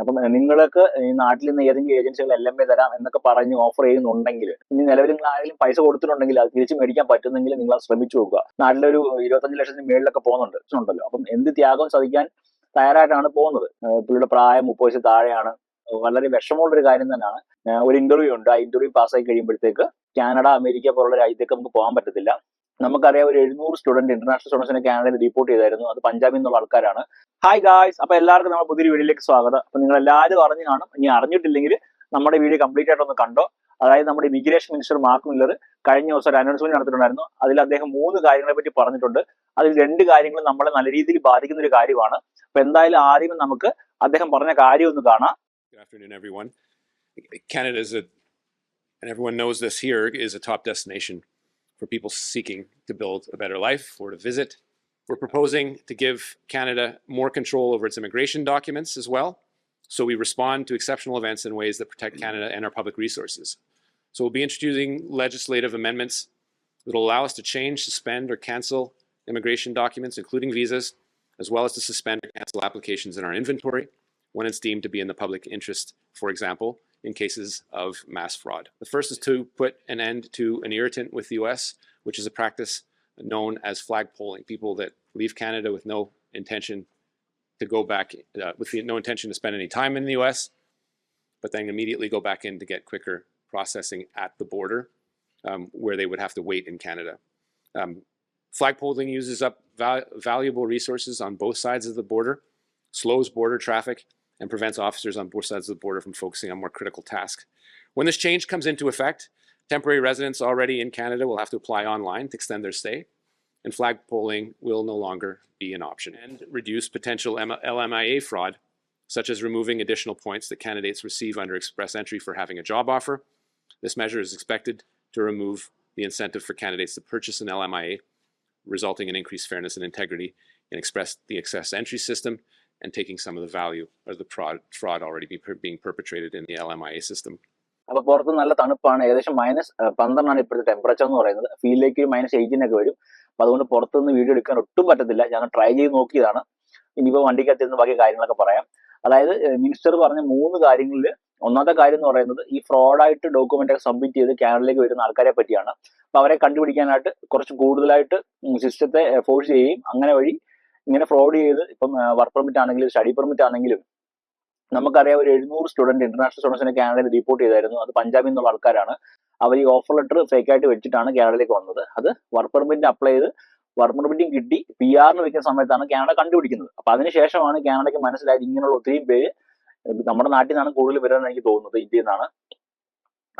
അപ്പം നിങ്ങൾക്ക് ഈ നാട്ടിൽ നിന്ന് ഏതെങ്കിലും ഏജൻസികൾ എൽ എം എ തരാം എന്നൊക്കെ പറഞ്ഞ് ഓഫർ ചെയ്യുന്നുണ്ടെങ്കിൽ ഇനി നിലവിൽ നിങ്ങൾ ആരെങ്കിലും പൈസ കൊടുത്തിട്ടുണ്ടെങ്കിൽ അത് തിരിച്ച് മേടിക്കാൻ പറ്റുന്നെങ്കിൽ നിങ്ങൾ അത് ശ്രമിച്ചു നോക്കുക. നാട്ടിലൊരു ഇരുപത്തഞ്ച് ലക്ഷത്തിന് മേളിലൊക്കെ പോകുന്നുണ്ട് ഉണ്ടല്ലോ. അപ്പം എന്ത് ത്യാഗം സഹിക്കാൻ തയ്യാറായിട്ടാണ് പോകുന്നത്? പുള്ളിയുടെ പ്രായം മുപ്പത് വയസ്സ് താഴെയാണ്. വളരെ വിഷമമുള്ള ഒരു കാര്യം തന്നെയാണ്. ഒരു ഇന്റർവ്യൂ ഉണ്ട്. ആ ഇന്റർവ്യൂ പാസ്സായി കഴിയുമ്പോഴത്തേക്ക് കാനഡ അമേരിക്ക പോലുള്ള രാജ്യത്തേക്ക് നമുക്ക് പോകാൻ പറ്റത്തില്ല. നമുക്കറിയാം ഒരു എഴുന്നൂറ് സ്റ്റുഡന്റ് ഇന്റർനാഷണൽ സ്റ്റുഡൻസിനെ കാനഡയിൽ റിപ്പോർട്ട് ചെയ്തായിരുന്നു. അത് പഞ്ചാബിൽ നിന്നുള്ള ആൾക്കാരാണ്. ഹായ് ഗായ്സ് അപ്പൊ എല്ലാവർക്കും നമ്മുടെ പുതിയൊരു വീഡിയോയിലേക്ക് സ്വാഗതം. അപ്പൊ നിങ്ങൾ എല്ലാവരും അറിഞ്ഞു കാണും. ഇനി അറിഞ്ഞിട്ടില്ലെങ്കിൽ നമ്മുടെ വീഡിയോ കംപ്ലീറ്റ് ആയിട്ടൊന്ന് കണ്ടോ? അതായത് നമ്മുടെ ഇമിഗ്രേഷൻ മിനിസ്റ്റർ മാർക്ക് മില്ലർ കഴിഞ്ഞ ദിവസം ഒരു അനൗൺസ്മെന്റ് നടത്തിയിട്ടുണ്ടായിരുന്നു. അതിൽ അദ്ദേഹം മൂന്ന് കാര്യങ്ങളെ പറ്റി പറഞ്ഞിട്ടുണ്ട്. അതിൽ രണ്ട് കാര്യങ്ങൾ നമ്മളെ നല്ല രീതിയിൽ ബാധിക്കുന്ന ഒരു കാര്യമാണ്. അപ്പൊ എന്തായാലും ആദ്യം നമുക്ക് അദ്ദേഹം പറഞ്ഞ കാര്യം ഒന്ന് കാണാം. Canada is a, and everyone knows this here, is a top destination. For people seeking to build a better life or to visit. We're proposing to give Canada more control over its immigration documents as well. So we respond to exceptional events in ways that protect Canada and our public resources. So we'll be introducing legislative amendments that will allow us to change, suspend, or cancel immigration documents, including visas, as well as to suspend or cancel applications in our inventory when it's deemed to be in the public interest, for example, in cases of mass fraud. The first is to put an end to an irritant with the US, which is a practice known as flag polling. People that leave Canada with no intention to go back, uh, with no intention to spend any time in the US, but then immediately go back in to get quicker processing at the border, um, where they would have to wait in Canada. Um, flag polling uses up val- valuable resources on both sides of the border, slows border traffic, and prevents officers on both sides of the border from focusing on more critical tasks. When this change comes into effect, temporary residents already in Canada will have to apply online to extend their stay, and flag polling will no longer be an option. And reduce potential LMIA fraud, such as removing additional points that candidates receive under express entry for having a job offer. This measure is expected to remove the incentive for candidates to purchase an LMIA, resulting in increased fairness and integrity in express the excess entry system and taking some of the value of the fraud, fraud already be, being perpetrated in the LMIA system. അപ്പൊ പുറത്ത് നല്ല തണുപ്പാണ് ഏകദേശം minus പന്ത്രണ്ടാണ് ഇപ്പോഴത്തെ temperature എന്ന് പറയുന്നത്. ഫീൽഡിലേക്ക് മൈനസ് എയ്റ്റീൻ ഒക്കെ വരും. അപ്പൊ അതുകൊണ്ട് പുറത്തുനിന്ന് വീഡിയോ എടുക്കാൻ ഒട്ടും പറ്റത്തില്ല. ഞങ്ങൾ ട്രൈ ചെയ്ത് നോക്കിയതാണ്. ഇനിയിപ്പോ വണ്ടിക്കകത്ത് ഇരുന്ന് ബാക്കി കാര്യങ്ങളൊക്കെ പറയാം. അതായത് മിനിസ്റ്റർ പറഞ്ഞ മൂന്ന് കാര്യങ്ങളിൽ ഒന്നാമത്തെ കാര്യം എന്ന് പറയുന്നത് ഈ ഫ്രോഡായിട്ട് ഡോക്യുമെന്റ് ഒക്കെ സബ്മിറ്റ് ചെയ്ത് കാനഡയിലേക്ക് വരുന്ന ആൾക്കാരെ പറ്റിയാണ്. അപ്പൊ അവരെ കണ്ടുപിടിക്കാനായിട്ട് കുറച്ച് കൂടുതലായിട്ട് സിസ്റ്റത്തെ ഫോഴ്സ് ചെയ്യുകയും അങ്ങനെ വഴി ഇങ്ങനെ ഫ്രോഡ് ചെയ്ത് ഇപ്പം വർക്ക് പെർമിറ്റ് ആണെങ്കിലും സ്റ്റഡി പെർമിറ്റ് ആണെങ്കിലും നമുക്കറിയാം ഒരു എഴുന്നൂറ് സ്റ്റുഡന്റ് ഇന്റർനാഷണൽ സ്റ്റുഡൻസിനെ കാനഡയിൽ റിപ്പോർട്ട് ചെയ്തായിരുന്നു. അത് പഞ്ചാബിൽ നിന്നുള്ള ആൾക്കാരാണ്. അവർ ഈ ഓഫർ ലെറ്റർ ഫേക്ക് ആയിട്ട് വെച്ചിട്ടാണ് കാനഡയിലേക്ക് വന്നത്. അത് വർക്ക് പെർമിറ്റ് അപ്ലൈ ചെയ്ത് വർക്ക് പെർമിറ്റും കിട്ടി. പി ആറിന് വെക്കുന്ന സമയത്താണ് കാനഡ കണ്ടുപിടിക്കുന്നത്. അപ്പൊ അതിനുശേഷമാണ് കാനഡയ്ക്ക് മനസ്സിലായത് ഇങ്ങനെയുള്ള ഒത്തിരി പേര് നമ്മുടെ നാട്ടിൽ നിന്നാണ് കൂടുതൽ വരുന്നത് എനിക്ക് തോന്നുന്നത് ഇന്ത്യയിൽ നിന്നാണ്.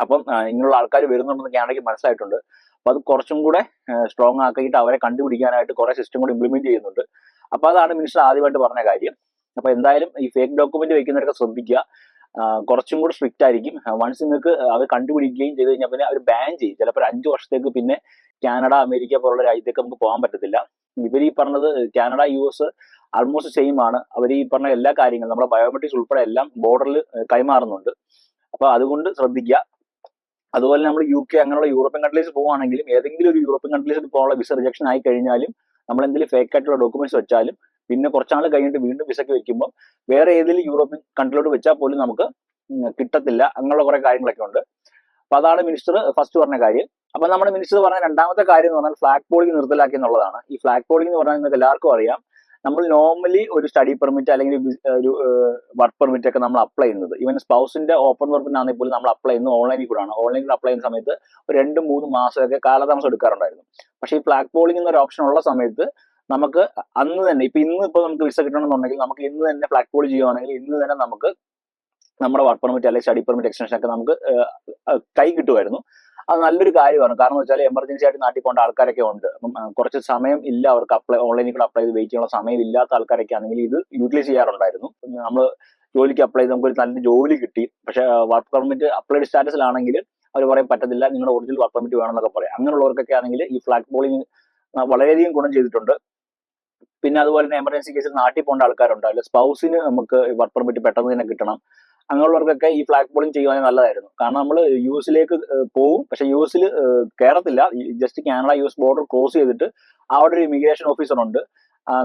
അപ്പം ഇങ്ങനെയുള്ള ആൾക്കാർ വരുന്നുണ്ടെന്ന് കാനഡയ്ക്ക് മനസ്സിലായിട്ടുണ്ട്. അപ്പൊ അത് കുറച്ചും കൂടെ സ്ട്രോങ് ആക്കിയിട്ട് അവരെ കണ്ടുപിടിക്കാനായിട്ട് കുറെ സിസ്റ്റം കൂടെ ഇംപ്ലിമെന്റ് ചെയ്യുന്നുണ്ട്. അപ്പൊ അതാണ് മിനിസ്റ്റർ ആദ്യമായിട്ട് പറഞ്ഞ കാര്യം. അപ്പൊ എന്തായാലും ഈ ഫേക്ക് ഡോക്യുമെന്റ് വെക്കുന്നവരൊക്കെ ശ്രദ്ധിക്കുക. കുറച്ചും കൂടെ സ്ട്രിക്റ്റ് ആയിരിക്കും. വൺസ് നിങ്ങൾക്ക് അത് കണ്ടുപിടിക്കുകയും ചെയ്ത് കഴിഞ്ഞാൽ പിന്നെ അവർ ബാൻ ചെയ്യും. ചിലപ്പോൾ അഞ്ചു വർഷത്തേക്ക് പിന്നെ കാനഡ അമേരിക്ക പോലുള്ള രാജ്യത്തേക്ക് നമുക്ക് പോകാൻ പറ്റത്തില്ല. ഇവർ ഈ പറഞ്ഞത് Canada U S almost same ആണ്. അവർ ഈ പറഞ്ഞ എല്ലാ കാര്യങ്ങളും നമ്മുടെ ബയോമെട്രിക്സ് ഉൾപ്പെടെ എല്ലാം ബോർഡറിൽ കൈമാറുന്നുണ്ട്. അപ്പൊ അതുകൊണ്ട് ശ്രദ്ധിക്കുക. അതുപോലെ നമ്മൾ യു കെ അങ്ങനെയുള്ള യൂറോപ്യൻ കൺട്രീസ് പോവുകയാണെങ്കിലും ഏതെങ്കിലും ഒരു യൂറോപ്യൻ കൺട്രീസിൽ പോകാനുള്ള വിസ റിജക്ഷൻ ആയി കഴിഞ്ഞാലും നമ്മൾ എന്തെങ്കിലും ഫേക്ക് ആയിട്ടുള്ള ഡോക്യുമെന്റ്സ് വെച്ചാലും പിന്നെ കുറച്ചാൾ കഴിഞ്ഞിട്ട് വീണ്ടും വിസയ്ക്ക് വെക്കുമ്പോൾ വേറെ ഏതെങ്കിലും യൂറോപ്യൻ കൺട്രിയിലോട്ട് വെച്ചാൽ പോലും നമുക്ക് കിട്ടത്തില്ല. അങ്ങനെയുള്ള കുറെ കാര്യങ്ങളൊക്കെ ഉണ്ട്. അപ്പൊ അതാണ് മിനിസ്റ്റർ ഫസ്റ്റ് പറഞ്ഞ കാര്യം. അപ്പൊ നമ്മുടെ മിനിസ്റ്റർ പറഞ്ഞ രണ്ടാമത്തെ കാര്യം എന്ന് പറഞ്ഞാൽ ഫ്ലാഗ് പോളിംഗ് നിർത്തലാക്കി എന്നുള്ളതാണ്. ഈ ഫ്ലാഗ് പോളിംഗ് എന്ന് പറഞ്ഞാൽ നിങ്ങൾക്ക് എല്ലാവർക്കും അറിയാം. നമ്മൾ നോർമലി ഒരു സ്റ്റഡി പെർമിറ്റ് അല്ലെങ്കിൽ ഒരു വർക്ക് പെർമിറ്റ് ഒക്കെ നമ്മൾ അപ്ലൈ ചെയ്യുന്നത്. ഈവൻ സ്പൗസിന്റെ ഓപ്പൺ പെർമിറ്റ് ആണെങ്കിൽ പോലും നമ്മൾ അപ്ലൈ ചെയ്യുന്നത് ഓൺലൈനിൽ കൂടാണ് ഓൺലൈനിൽ അപ്ലൈ ചെയ്യുന്ന സമയത്ത് ഒരു രണ്ട് മൂന്ന് മാസമൊക്കെ കാലതാമസം എടുക്കാറുണ്ടായിരുന്നു. പക്ഷേ ഈ ഫ്ലാഗ് പോളിംഗ് എന്നൊരു ഓപ്ഷൻ ഉള്ള സമയത്ത് നമുക്ക് അന്ന് തന്നെ ഇപ്പൊ ഇന്ന് ഇപ്പൊ നമുക്ക് വിസ കിട്ടണമെന്നുണ്ടെങ്കിൽ നമുക്ക് ഇന്ന് തന്നെ ഫ്ലാഗ് പോൾ ചെയ്യുവാണെങ്കിൽ ഇന്ന് തന്നെ നമുക്ക് നമ്മുടെ വർക്ക് പെർമിറ്റ് അല്ലെങ്കിൽ സ്റ്റഡി പെർമിറ്റ് എക്സ്റ്റൻഷൻ ഒക്കെ നമുക്ക് കൈ കിട്ടുമായിരുന്നു. അത് നല്ലൊരു കാര്യമാണ്. കാരണം വെച്ചാൽ എമർജൻസി ആയിട്ട് നാട്ടിൽ പോകേണ്ട ആൾക്കാരൊക്കെ ഉണ്ട്. അപ്പം കുറച്ച് സമയം ഇല്ല അവർക്ക് അപ്ലൈ ഓൺലൈനിൽ കൂടെ അപ്ലൈ ചെയ്ത് വെയിറ്റ് ചെയ്യാനുള്ള സമയം ഇല്ലാത്ത ആൾക്കാരൊക്കെ ആണെങ്കിൽ ഇത് യൂട്ടിലൈസ് ചെയ്യാറുണ്ടായിരുന്നു. നമ്മൾ ജോലിക്ക് അപ്ലൈ ചെയ്ത് നമുക്കൊരു നല്ല ജോലി കിട്ടി. പക്ഷേ വർക്ക് പെർമിറ്റ് അപ്ലൈഡ് സ്റ്റാറ്റസിലാണെങ്കിൽ അവർ പറയാൻ പറ്റത്തില്ല നിങ്ങളുടെ ഒറിജിനൽ വർക്ക് പെർമിറ്റ് വേണമെന്നൊക്കെ പറയാം. അങ്ങനെയുള്ളവർക്കൊക്കെ ആണെങ്കിൽ ഈ ഫ്ലാഗ് ബോളിങ് വളരെയധികം ഗുണം ചെയ്തിട്ടുണ്ട്. പിന്നെ അതുപോലെ തന്നെ എമർജൻസി കേസിൽ നാട്ടിൽ പോകേണ്ട ആൾക്കാരുണ്ടാവില്ല സ്പൗസിന് നമുക്ക് വർക്ക് പെർമിറ്റ് പെട്ടെന്ന് തന്നെ കിട്ടണം. അങ്ങനെയുള്ളവർക്കൊക്കെ ഈ ഫ്ലാഗ് പോളിംഗ് ചെയ്യുവാൻ നല്ലതായിരുന്നു. കാരണം നമ്മൾ യു എസിലേക്ക് പോകും പക്ഷെ യു എസിൽ കയറത്തില്ല just Canada US border cross ചെയ്തിട്ട് അവിടെ ഒരു ഇമിഗ്രേഷൻ ഓഫീസർ ഉണ്ട്.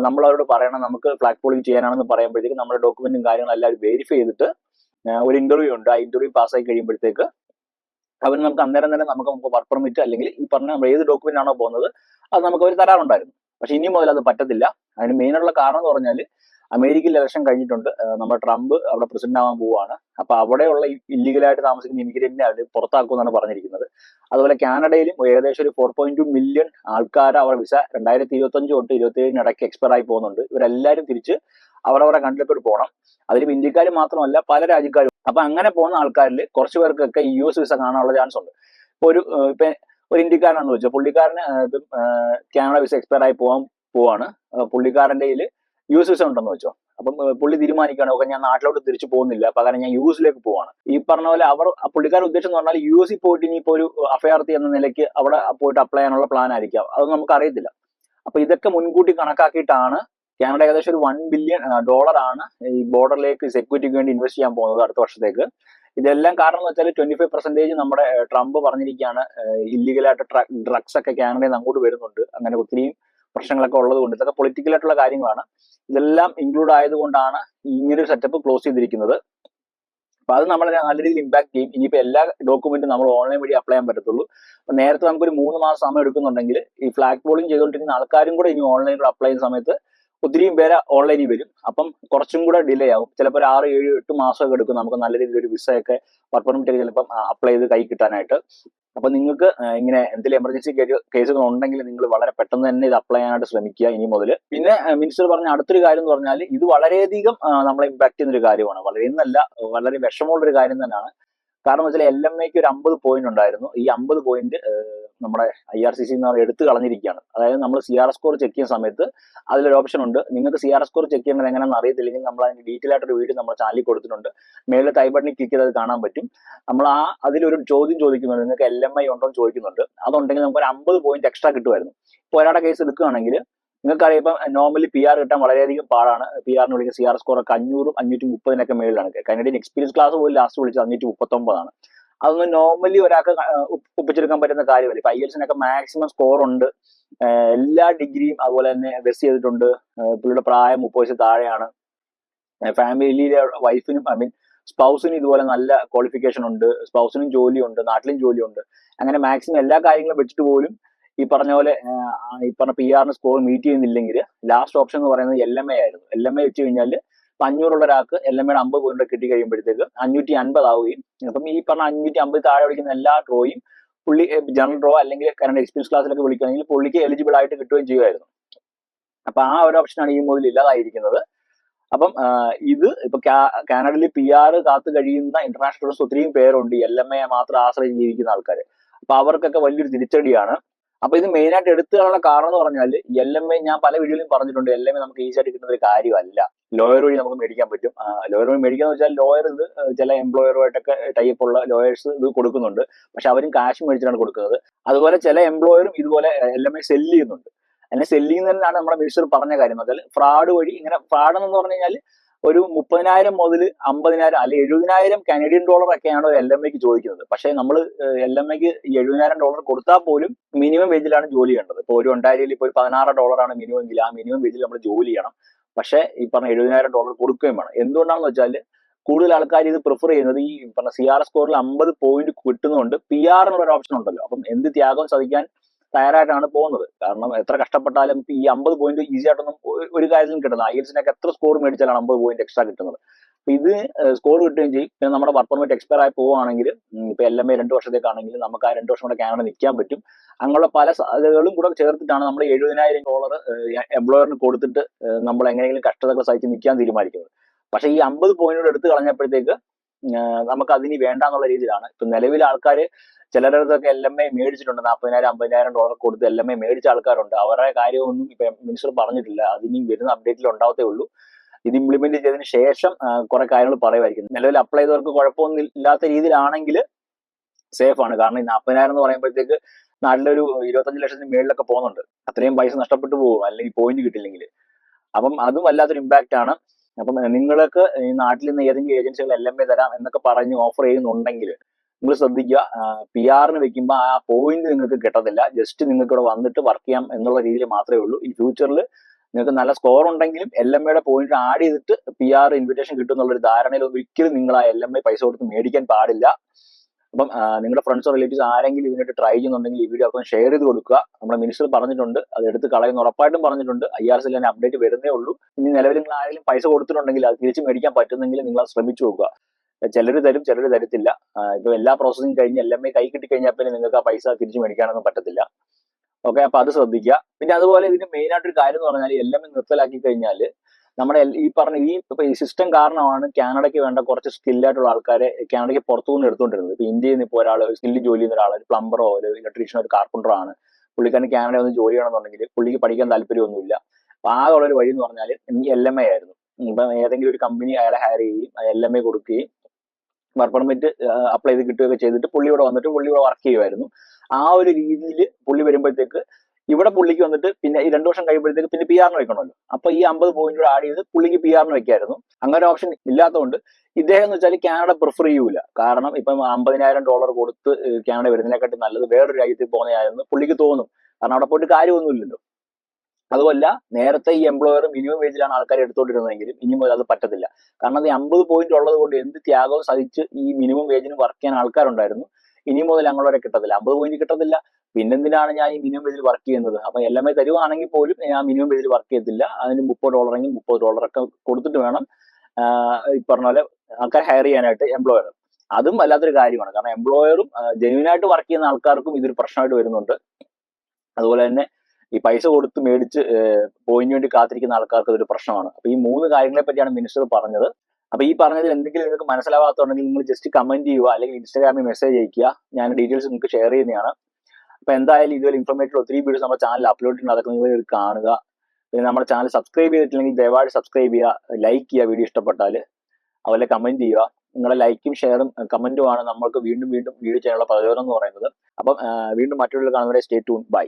നമ്മൾ അവരോട് പറയണം നമുക്ക് ഫ്ലാഗ് പോളിംഗ് ചെയ്യാനാണെന്ന് പറയുമ്പോഴത്തേക്ക് നമ്മുടെ ഡോക്യുമെന്റും കാര്യങ്ങളും എല്ലാവരും വെരിഫൈ ചെയ്തിട്ട് ഒരു ഇന്റർവ്യൂ ഉണ്ട്. ആ ഇന്റർവ്യൂ പാസ്സായി കഴിയുമ്പോഴത്തേക്ക് അവർ നമുക്ക് അന്നേരം തന്നെ നമുക്ക് നമുക്ക് വർക്ക് പെർമിറ്റ് അല്ലെങ്കിൽ ഈ പറഞ്ഞ നമ്മൾ ഏത് ഡോക്യുമെന്റ് ആണോ പോകുന്നത് അത് നമുക്ക് അവർ തരാറുണ്ടായിരുന്നു. പക്ഷെ ഇനി മുതൽ അത് പറ്റത്തില്ല. അതിന് മെയിൻ ആയിട്ടുള്ള കാരണം എന്ന് പറഞ്ഞാൽ അമേരിക്കയിൽ ഇലക്ഷൻ കഴിഞ്ഞിട്ടുണ്ട്. നമ്മുടെ ട്രംപ് അവിടെ പ്രസിഡന്റ് ആവാൻ പോവുകയാണ്. അപ്പൊ അവിടെയുള്ള ഇല്ലീഗലായിട്ട് താമസിക്കുന്ന ഇമിഗ്രന്റിനെ അവർ പുറത്താക്കുമെന്നാണ് പറഞ്ഞിരിക്കുന്നത്. അതുപോലെ കാനഡയിലും ഏകദേശം ഒരു ഫോർ പോയിന്റ് ടു മില്യൺ ആൾക്കാർ അവരുടെ വിസ രണ്ടായിരത്തി ഇരുപത്തി അഞ്ച് തൊട്ട് ഇരുപത്തി ഏഴിന് ഇടയ്ക്ക് എക്സ്പയർ ആയി പോകുന്നുണ്ട്. ഇവരെല്ലാവരും തിരിച്ച് അവരവരുടെ കണ്ടിലേക്ക് പോകണം. അതിലും ഇന്ത്യക്കാർ മാത്രമല്ല പല രാജ്യക്കാരും. അപ്പൊ അങ്ങനെ പോകുന്ന ആൾക്കാരിൽ കുറച്ച് പേർക്കൊക്കെ യു എസ് വിസ കാണാനുള്ള ചാൻസ് ഉണ്ട്. ഇപ്പൊ ഒരു ഇപ്പൊ ഒരു ഇന്ത്യക്കാരനാണെന്ന് വെച്ചാൽ പുള്ളിക്കാരന് കാനഡ വിസ എക്സ്പയർ ആയി പോകാൻ പോവാണ്. ഏഹ് പുള്ളിക്കാരന്റെ കയ്യിൽ യു എസ് വിസ ഉണ്ടെന്ന് വെച്ചോ. അപ്പം പുള്ളി തീരുമാനിക്കുകയാണ് ഓക്കെ ഞാൻ നാട്ടിലോട്ട് തിരിച്ചു പോകുന്നില്ല. പകരം ഞാൻ യു എസിലേക്ക് പോവാണ്. ഈ പറഞ്ഞ പോലെ അവർ പുള്ളിക്കാരുടെ ഉദ്ദേശം എന്ന് പറഞ്ഞാൽ യു എസിൽ പോയിട്ട് ഇനിയിപ്പോ ഒരു അഭയാർത്ഥി എന്ന നിലയ്ക്ക് അവിടെ പോയിട്ട് അപ്ലൈ ചെയ്യാനുള്ള പ്ലാൻ ആയിരിക്കാം. അത് നമുക്ക് അറിയത്തില്ല അപ്പൊ ഇതൊക്കെ മുൻകൂട്ടി കണക്കാക്കിയിട്ടാണ് കാനഡ ഏകദേശം ഒരു വൺ ബില്യൺ ഡോളർ ആണ് ഈ ബോർഡറിലേക്ക് സെക്യൂരിറ്റിക്ക് വേണ്ടി ഇൻവെസ്റ്റ് ചെയ്യാൻ പോകുന്നത് അടുത്ത വർഷത്തേക്ക്. ഇതെല്ലാം കാരണം എന്ന് വെച്ചാൽ ട്വന്റി ഫൈവ് പെർസെന്റേജ് നമ്മുടെ ട്രംപ് പറഞ്ഞിരിക്കുകയാണ് ഇല്ലീഗലായിട്ട് ഡ്രഗ്സ് ഒക്കെ കാനഡയിൽ നിന്ന് അങ്ങോട്ട് വരുന്നുണ്ട്. അങ്ങനെ ഒത്തിരിയും പ്രശ്നങ്ങളൊക്കെ ഉള്ളത് കൊണ്ട് ഇതൊക്കെ പൊളിറ്റിക്കൽ ആയിട്ടുള്ള കാര്യങ്ങളാണ്. ഇതെല്ലാം ഇൻക്ലൂഡ് ആയതുകൊണ്ടാണ് ഇങ്ങനൊരു സെറ്റപ്പ് ക്ലോസ് ചെയ്തിരിക്കുന്നത്. അപ്പൊ അത് നമ്മളെ നല്ല രീതിയിൽ ഇമ്പാക്ട് ചെയ്യും. ഇനിയിപ്പോ എല്ലാ ഡോക്യുമെന്റും നമ്മൾ ഓൺലൈൻ വഴി അപ്ലൈ ചെയ്യാൻ പറ്റത്തുള്ളൂ. നേരത്തെ നമുക്കൊരു മൂന്ന് മാസം സമയം എടുക്കുന്നുണ്ടെങ്കിൽ ഈ ഫ്ലാഗ് പോളിംഗ് ചെയ്തുകൊണ്ടിരിക്കുന്ന ആൾക്കാരും കൂടെ ഇനി ഓൺലൈനിൽ അപ്ലൈ ചെയ്യുന്ന സമയത്ത് ഒത്തിരിയും പേര് ഓൺലൈനിൽ വരും. അപ്പം കുറച്ചും കൂടെ ഡിലേ ആവും. ചിലപ്പോൾ ഒരു ആറ് ഏഴ് എട്ട് മാസമൊക്കെ എടുക്കും. നമുക്ക് നല്ല രീതിയിൽ ഒരു വിസയൊക്കെ വർക്ക് പെർമിറ്റ് ചിലപ്പം അപ്ലൈ ചെയ്ത് കൈ കിട്ടാനായിട്ട്. അപ്പൊ നിങ്ങൾക്ക് ഇങ്ങനെ എന്തെങ്കിലും എമർജൻസി കേസുകൾ ഉണ്ടെങ്കിൽ നിങ്ങൾ വളരെ പെട്ടെന്ന് തന്നെ ഇത് അപ്ലൈ ചെയ്യാനായിട്ട് ശ്രമിക്കുക ഇനി മുതൽ. പിന്നെ മിനിസ്റ്റർ പറഞ്ഞ അടുത്തൊരു കാര്യം എന്ന് പറഞ്ഞാൽ ഇത് വളരെയധികം നമ്മളെ ഇമ്പാക്ട് ചെയ്യുന്ന ഒരു കാര്യമാണ്. വളരെ എന്നല്ല വളരെ വിഷമമുള്ള ഒരു കാര്യം തന്നെയാണ്. കാരണം വെച്ചാൽ എൽ എം എക്ക് ഒരു അമ്പത് പോയിന്റ് ഉണ്ടായിരുന്നു. ഈ അമ്പത് പോയിന്റ് നമ്മുടെ ഐ ആർ സി സി എന്ന് എടുത്തു കളഞ്ഞിരിക്കുകയാണ്. അതായത് നമ്മൾ സി ആർ സ്കോർ ചെക്ക് ചെയ്യുന്ന സമയത്ത് അതിലൊരു ഓപ്ഷൻ ഉണ്ട്. നിങ്ങൾക്ക് സി ആർ സ്കോർ ചെക്ക് ചെയ്യുന്നത് എങ്ങനെയാണെന്ന് അറിയത്തില്ലെങ്കിൽ നമ്മൾ അതിന് ഡീറ്റെയിൽ ആയിട്ടൊരു വീഡിയോ നമ്മൾ ചാനലിൽ കൊടുത്തിട്ടുണ്ട്. മേളിൽ തൈ ബട്ടണിൽ ക്ലിക്ക് ചെയ്ത് കാണാൻ പറ്റും. നമ്മൾ ആ അതിലൊരു ചോദ്യം ചോദിക്കുന്നുണ്ട് നിങ്ങൾക്ക് എൽ എം ഐ ഉണ്ടോ എന്ന് ചോദിക്കുന്നുണ്ട്. അതുണ്ടെങ്കിൽ നമുക്ക് ഒരു അമ്പത് പോയിന്റ് എക്സ്ട്രാ കിട്ടുമായിരുന്നു. ഇപ്പോൾ ഒരാളുടെ കേസ് എടുക്കുകയാണെങ്കിൽ നിങ്ങൾക്കറിയാം ഇപ്പം നോർമലി പി ആർ കിട്ടാൻ വളരെയധികം പാടാണ്. പി ആറിന് വിളിക്കുന്ന സി ആർ സ്കോർ ഒക്കെ അഞ്ഞൂറും അഞ്ഞൂറ്റി മുപ്പതിനൊക്കെ മേളിലാണ്. കനഡിയൻ എക്സ്പീരിയൻസ് ക്ലാസ് പോലും ലാസ്റ്റ് വിളിച്ചത് അഞ്ഞൂറ്റി മുപ്പത്തൊമ്പതാണ് അതൊന്നും നോർമലി ഒരാൾക്ക് ഒപ്പിച്ചെടുക്കാൻ പറ്റുന്ന കാര്യമല്ല? ഇപ്പൊ ഐ എൽസിനൊക്കെ മാക്സിമം സ്കോർ ഉണ്ട്. എല്ലാ ഡിഗ്രിയും അതുപോലെ തന്നെ വെസ്റ്റ് ചെയ്തിട്ടുണ്ട്. പുള്ളിയുടെ പ്രായം മുപ്പത് വയസ്സ് താഴെയാണ്. ഫാമിലിയിലെ വൈഫിനും ഐ മീൻ സ്പൗസിനും ഇതുപോലെ നല്ല ക്വാളിഫിക്കേഷൻ ഉണ്ട്. സ്പൗസിനും ജോലിയുണ്ട് നാട്ടിലും ജോലിയുണ്ട്. അങ്ങനെ മാക്സിമം എല്ലാ കാര്യങ്ങളും വെച്ചിട്ട് പോലും ഈ പറഞ്ഞ പോലെ ഈ പറഞ്ഞ പി ആറിന് സ്കോർ മീറ്റ് ചെയ്യുന്നില്ലെങ്കിൽ ലാസ്റ്റ് ഓപ്ഷൻ എന്ന് പറയുന്നത് എൽ എം എ ആയിരുന്നു. എൽ എം എ വെച്ച് കഴിഞ്ഞാൽ അഞ്ഞൂറുള്ള ഒരാൾക്ക് എൽ എം എയുടെ അമ്പത് പോയിന്റ് കിട്ടി കഴിയുമ്പോഴത്തേക്ക് അഞ്ഞൂറ്റി അൻപത് ആവുകയും. അപ്പം ഈ പറഞ്ഞ അഞ്ഞൂറ്റി അമ്പത് താഴെ വിളിക്കുന്ന എല്ലാ ഡ്രോയും പുള്ളി ജനറൽ ഡ്രോ അല്ലെങ്കിൽ കറണ്ട് എക്സ്പീരിയൻസ് ക്ലാസ്സിലൊക്കെ വിളിക്കുകയാണെങ്കിൽ പുള്ളിക്ക് എലിജിബിൾ ആയിട്ട് കിട്ടുകയും ചെയ്യുമായിരുന്നു. അപ്പൊ ആ ഒരു ഓപ്ഷനാണ് ഈ മുതൽ ഇല്ലാതായിരിക്കുന്നത്. അപ്പം ഇത് ഇപ്പൊ കാനഡയിൽ പി ആർ കാത്തു കഴിയുന്ന ഇന്റർനാഷണൽ ടൂറിസ്റ്റ് ഒത്തിരിയും പേരുണ്ട് എൽ എം എ മാത്രം ആശ്രയിച്ച് ജീവിക്കുന്ന ആൾക്കാർ അപ്പൊ അവർക്കൊക്കെ വലിയൊരു തിരിച്ചടിയാണ്. അപ്പൊ ഇത് മെയിൻ ആയിട്ട് എടുത്തുള്ള കാരണം എന്ന് പറഞ്ഞാൽ എൽ എം എ ഞാൻ പല വീഡിയോയിലും പറഞ്ഞിട്ടുണ്ട്. എൽ എം എ നമുക്ക് ഈസി ആയിട്ട് കിട്ടുന്ന ഒരു കാര്യമല്ല. ലോയർ വഴി നമുക്ക് മേടിക്കാൻ പറ്റും. ലോയർ വഴി മേടിക്കാന്ന് വെച്ചാൽ ലോയർ ഇത് ചില എംപ്ലോയറുമായിട്ടൊക്കെ ടൈപ്പ് ഉള്ള ലോയേഴ്സ് ഇത് കൊടുക്കുന്നുണ്ട്. പക്ഷെ അവരും കാശ് മേടിച്ചിട്ടാണ് കൊടുക്കുന്നത്. അതുപോലെ ചില എംപ്ലോയറും ഇതുപോലെ എൽ എം എ സെല്ല് ചെയ്യുന്നുണ്ട്. അതിനെ സെല്ല് ചെയ്യുന്നതിനാണ് നമ്മുടെ മിനിസ്റ്റർ പറഞ്ഞ കാര്യം. വെച്ചാൽ ഫ്രോഡ് വഴി ഇങ്ങനെ ഫ്രോഡ് എന്ന് പറഞ്ഞു കഴിഞ്ഞാൽ ഒരു മുപ്പതിനായിരം മുതൽ അമ്പതിനായിരം അല്ലെങ്കിൽ എഴുപതിനായിരം കനേഡിയൻ ഡോളർ ഒക്കെയാണ് എൽ എം എക്ക് ചോദിക്കുന്നത്. പക്ഷേ നമ്മൾ എൽ എം എക്ക് എഴുപതിനായിരം ഡോളർ കൊടുത്താൽ പോലും മിനിമം വേജിലാണ് ജോലി ചെയ്യേണ്ടത്. ഇപ്പോൾ ഒരു ഒണ്ടാരിയിൽ ഇപ്പോൾ ഒരു പതിനാറ് ഡോളറാണ് മിനിമം എങ്കിൽ ആ മിനിമം വേജിൽ നമ്മൾ ജോലി ചെയ്യണം. പക്ഷേ ഈ പറഞ്ഞ എഴുപതിനായിരം ഡോളർ കൊടുക്കുകയും വേണം. എന്തുകൊണ്ടാണെന്ന് വെച്ചാൽ കൂടുതൽ ആൾക്കാർ ഇത് പ്രിഫർ ചെയ്യുന്നത് ഈ പറഞ്ഞ സി ആർ സ്കോറിൽ അമ്പത് പോയിന്റ് കിട്ടുന്നതുകൊണ്ട് പി ആറിനുള്ള ഒരു ഓപ്ഷൻ ഉണ്ടല്ലോ. അപ്പം എന്ത് ത്യാഗം സഹിക്കാൻ തയ്യാറായിട്ടാണ് പോകുന്നത്. കാരണം എത്ര കഷ്ടപ്പെട്ടാലും ഈ അമ്പത് പോയിന്റ് ഈസി ആയിട്ടൊന്നും ഒരു- കാര്യത്തിലും കിട്ടുന്നത് ഐ എത്ര സ്കോർ മേടിച്ചാലാണ് അമ്പത് പോയിന്റ് എക്സ്ട്രാ കിട്ടുന്നത്. അപ്പൊ ഇത് സ്കോർ കിട്ടുകയും ചെയ്യും. പിന്നെ നമ്മുടെ വർക്ക് പെർമിറ്റ് എക്സ്പയർ ആയി പോവുകയാണെങ്കിൽ ഇപ്പൊ എൽ എം എ രണ്ട് വർഷത്തേക്കാണെങ്കിൽ നമുക്ക് ആ രണ്ട് വർഷം കൂടെ കാനഡ നിൽക്കാൻ പറ്റും. അങ്ങനെയുള്ള പല സാധ്യതകളും കൂടെ ചേർത്തിട്ടാണ് നമ്മൾ എഴുപതിനായിരം ഡോളർ എംപ്ലോയറിന് കൊടുത്തിട്ട് നമ്മൾ എങ്ങനെയെങ്കിലും കഷ്ടതകൾ സഹിച്ച് നിൽക്കാൻ തീരുമാനിക്കുന്നത്. പക്ഷേ ഈ അമ്പത് പോയിന്റുകൾ എടുത്തു കളഞ്ഞപ്പോഴത്തേക്ക് നമുക്ക് അതിനി വേണ്ടാന്നുള്ള രീതിയിലാണ്. ഇപ്പൊ നിലവിൽ ആൾക്കാർ ചിലരതൊക്കെ എൽ എം ഐ മേടിച്ചിട്ടുണ്ട്. നാൽപ്പതിനായിരം അമ്പതിനായിരം ഡോളർ കൊടുത്ത് എൽ എം ഐ മേടിച്ച ആൾക്കാരുണ്ട്. അവരുടെ കാര്യമൊന്നും ഇപ്പൊ മിനിസ്റ്റർ പറഞ്ഞിട്ടില്ല. അതിനി വരുന്ന അപ്ഡേറ്റിൽ ഉണ്ടാവത്തേ ഉള്ളൂ. ഇത് ഇംപ്ലിമെന്റ് ചെയ്തതിന് ശേഷം കുറെ കാര്യങ്ങൾ പറയുമായിരിക്കും. നിലവിൽ അപ്ലൈ ചെയ്തവർക്ക് കുഴപ്പമൊന്നും ഇല്ലാത്ത രീതിയിലാണെങ്കിൽ സേഫ് ആണ്. കാരണം ഈ നാൽപ്പതിനായിരം എന്ന് പറയുമ്പോഴത്തേക്ക് നാട്ടിലൊരു ഇരുപത്തഞ്ച് ലക്ഷത്തിന് മേളിലൊക്കെ പോകുന്നുണ്ട്. അത്രയും പൈസ നഷ്ടപ്പെട്ടു പോകും. അല്ലെങ്കിൽ പോയിന്റ് കിട്ടില്ലെങ്കിൽ. അപ്പം അതും വല്ലാത്തൊരു ഇമ്പാക്റ്റ് ആണ്. അപ്പം നിങ്ങൾക്ക് ഈ നാട്ടിൽ നിന്ന് ഏതെങ്കിലും ഏജൻസികൾ എൽ എം എ തരാം എന്നൊക്കെ പറഞ്ഞ് ഓഫർ ചെയ്യുന്നുണ്ടെങ്കിൽ നിങ്ങൾ ശ്രദ്ധിക്കുക. പി ആറിന് വെക്കുമ്പോൾ ആ പോയിന്റ് നിങ്ങൾക്ക് കിട്ടത്തില്ല. ജസ്റ്റ് നിങ്ങൾക്ക് ഇവിടെ വന്നിട്ട് വർക്ക് ചെയ്യാം എന്നുള്ള രീതിയിൽ മാത്രമേ ഉള്ളൂ. ഇനി ഫ്യൂച്ചറിൽ നിങ്ങൾക്ക് നല്ല സ്കോർ ഉണ്ടെങ്കിലും എൽ എം എയുടെ പോയിന്റ് ആഡ് ചെയ്തിട്ട് പി ആർ ഇൻവിറ്റേഷൻ കിട്ടും എന്നുള്ള ഒരു ധാരണയിൽ ഒരിക്കലും നിങ്ങൾ ആ എൽ എം ഐ പൈസ കൊടുത്ത് മേടിക്കാൻ പാടില്ല. അപ്പം നിങ്ങളുടെ ഫ്രണ്ട്സോ റിലേറ്റീവ്സ് ആരെങ്കിലും ഇതിനായിട്ട് ട്രൈ ചെയ്യുന്നുണ്ടെങ്കിൽ ഈ വീഡിയോ ഒക്കെ ഷെയർ ചെയ്ത് കൊടുക്കുക. നമ്മുടെ മിനിസ്റ്റർ പറഞ്ഞിട്ടുണ്ട്. അത് എടുത്ത് കളയുന്ന ഉറപ്പായിട്ടും പറഞ്ഞിട്ടുണ്ട്. ഐ ആർ സിയിൽ അപ്ഡേറ്റ് വരുന്നേ ഉള്ളൂ. ഇനി നിലവിൽ നിങ്ങൾ ആരെങ്കിലും പൈസ കൊടുത്തിട്ടുണ്ടെങ്കിൽ അത് തിരിച്ച് മേടിക്കാൻ പറ്റുന്നെങ്കിൽ നിങ്ങൾ ശ്രമിച്ചു നോക്കുക. ചിലർ തരും ചിലർ തരത്തില്ല. ഇപ്പൊ എല്ലാ പ്രോസസ്സും കഴിഞ്ഞ് എല്ലാം കൈ കിട്ടി കഴിഞ്ഞാൽ പിന്നെ നിങ്ങൾക്ക് ആ പൈസ തിരിച്ചു മേടിക്കാനൊന്നും പറ്റത്തില്ല. ഓക്കെ അപ്പൊ അത് ശ്രദ്ധിക്കുക പിന്നെ അതുപോലെ ഇതിന് മെയിൻ ആയിട്ട് ഒരു കാര്യം എന്ന് പറഞ്ഞാൽ എല്ലാം എം നിർത്തലാക്കി കഴിഞ്ഞാൽ നമ്മുടെ ഈ പറഞ്ഞ ഈ ഈ സിസ്റ്റം കാരണമാണ് കാനഡയ്ക്ക് വേണ്ട കുറച്ച് സ്കില്ലായിട്ടുള്ള ആൾക്കാരെ കാനഡയ്ക്ക് പുറത്തുനിന്ന് എടുത്തുകൊണ്ടിരുന്നത്. ഇപ്പൊ ഇന്ത്യയിൽ നിന്ന് ഇപ്പോൾ ഒരാൾ സ്കില്ല് ജോലി ചെയ്യുന്ന ഒരാൾ ഒരു പ്ലംബറോ ഒരു ഇലക്ട്രീഷ്യനോ ഒരു കാർപ്പന്ററോ ആണ്. പുള്ളിക്കാരൻ കാനഡ ഒന്ന് ജോലി ചെയ്യണമെന്നുണ്ടെങ്കിൽ പുള്ളിക്ക് പഠിക്കാൻ താല്പര്യമൊന്നുമില്ല. അപ്പൊ ആകെ ഉള്ള ഒരു വഴി എന്ന് പറഞ്ഞാൽ എൽ എം ഐ ആയിരുന്നു. ഇപ്പം ഏതെങ്കിലും ഒരു കമ്പനി അയാളെ ഹയർ ചെയ്യുകയും എൽ എം ഐ കൊടുക്കുകയും വർക്ക് പെർമിറ്റ് അപ്ലൈ ചെയ്ത് കിട്ടുകയൊക്കെ ചെയ്തിട്ട് പുള്ളി ഇവിടെ വന്നിട്ട് പുള്ളി ഇവിടെ വർക്ക് ചെയ്യുമായിരുന്നു ആ ഒരു രീതിയിൽ പുള്ളി വരുമ്പോഴത്തേക്ക് ഇവിടെ പുള്ളിക്ക് വന്നിട്ട് പിന്നെ ഈ രണ്ടു വർഷം കഴിയുമ്പോഴത്തേക്ക് പിന്നെ പി ആറിന് വെക്കണമല്ലോ. അപ്പൊ ഈ അമ്പത് പോയിന്റ് കൂടെ ആഡ് ചെയ്ത് പുള്ളിക്ക് പി ആറിന് വെക്കായിരുന്നു. അങ്ങനെ ഓപ്ഷൻ ഇല്ലാത്തതുകൊണ്ട് ഇദ്ദേഹം എന്ന് വെച്ചാൽ കാനഡ പ്രിഫർ ചെയ്യൂല. കാരണം ഇപ്പം അമ്പതിനായിരം ഡോളർ കൊടുത്ത് കാനഡ വരുന്നതിനെക്കാട്ടി നല്ലത് വേറൊരു രാജ്യത്തിൽ പോകുന്നതായിരുന്നു പുള്ളിക്ക് തോന്നും. കാരണം അവിടെ പോയിട്ട് കാര്യമൊന്നുമില്ലല്ലോ. അതുമല്ല നേരത്തെ ഈ എംപ്ലോയർ മിനിമം വേജിലാണ് ആൾക്കാർ എടുത്തോണ്ടിരുന്നതെങ്കിലും ഇനി മുതൽ അത് പറ്റത്തില്ല. കാരണം അത് അമ്പത് പോയിന്റ് ഉള്ളത് കൊണ്ട് എന്ത് ത്യാഗവും സഹിച്ച് ഈ മിനിമം വേജിന് വർക്ക് ചെയ്യാൻ ആൾക്കാരുണ്ടായിരുന്നു. ഇനി മുതൽ അങ്ങോട്ട് കിട്ടത്തില്ല. അമ്പത് പോയിന്റ് കിട്ടത്തില്ല. പിന്നെന്തിനാണ് ഞാൻ ഈ മിനിമം വേജിൽ വർക്ക് ചെയ്യുന്നത്? അപ്പൊ എൽ എം ഐ തരുവാണെങ്കിൽ പോലും ഞാൻ മിനിമം വേജിൽ വർക്ക് ചെയ്യത്തില്ല. അതിന് മുപ്പത് ഡോളറെങ്കിൽ മുപ്പത് ഡോളറൊക്കെ കൊടുത്തിട്ട് വേണം ഈ പറഞ്ഞ പോലെ ആൾക്കാരെ ഹയർ ചെയ്യാനായിട്ട് എംപ്ലോയർ അതും വല്ലാത്തൊരു കാര്യമാണ്. കാരണം എംപ്ലോയറും ജെന്യൂനായിട്ട് വർക്ക് ചെയ്യുന്ന ആൾക്കാർക്കും ഇതൊരു പ്രശ്നമായിട്ട് വരുന്നുണ്ട്. അതുപോലെ തന്നെ ഈ പൈസ കൊടുത്ത് മേടിച്ച് പോയിന് വേണ്ടി കാത്തിരിക്കുന്ന ആൾക്കാർക്ക് ഇതൊരു പ്രശ്നമാണ്. അപ്പൊ ഈ മൂന്ന് കാര്യങ്ങളെ പറ്റിയാണ് മിനിസ്റ്റർ പറഞ്ഞത്. അപ്പൊ ഈ പറഞ്ഞതിൽ എന്തെങ്കിലും നിങ്ങൾക്ക് മനസ്സിലാവാത്തുണ്ടെങ്കിൽ നിങ്ങൾ ജസ്റ്റ് കമന്റ് ചെയ്യുക അല്ലെങ്കിൽ ഇൻസ്റ്റാഗ്രാമിൽ മെസ്സേജ് അയക്കുക ഞാൻ ഡീറ്റെയിൽസ് നിങ്ങൾക്ക് ഷെയർ ചെയ്യുന്നതാണ്. അപ്പൊ എന്തായാലും ഇതുപോലെ ഇൻഫർമേറ്റീവ് ഒത്തിരി വീഡിയോസ് നമ്മുടെ ചാനൽ അപ്ലോഡ് ചെയ്യുന്നത് അതൊക്കെ നിങ്ങൾ കാണുക. പിന്നെ നമ്മുടെ ചാനൽ സബ്സ്ക്രൈബ് ചെയ്തിട്ടില്ലെങ്കിൽ ദയവായി സബ്സ്ക്രൈബ് ചെയ്യുക ലൈക്ക് ചെയ്യുക വീഡിയോ ഇഷ്ടപ്പെട്ടാൽ അതുപോലെ കമന്റ് ചെയ്യുക. നിങ്ങളുടെ ലൈക്കും ഷെയറും കമന്റും ആണ് നമ്മൾക്ക് വീണ്ടും വീണ്ടും വീഡിയോ ചെയ്യാനുള്ള പ്രചോദനം എന്ന് പറയുന്നത്. അപ്പം വീണ്ടും മറ്റുള്ള കാണുന്നവരെ സ്റ്റേ ടൂൺ ബൈ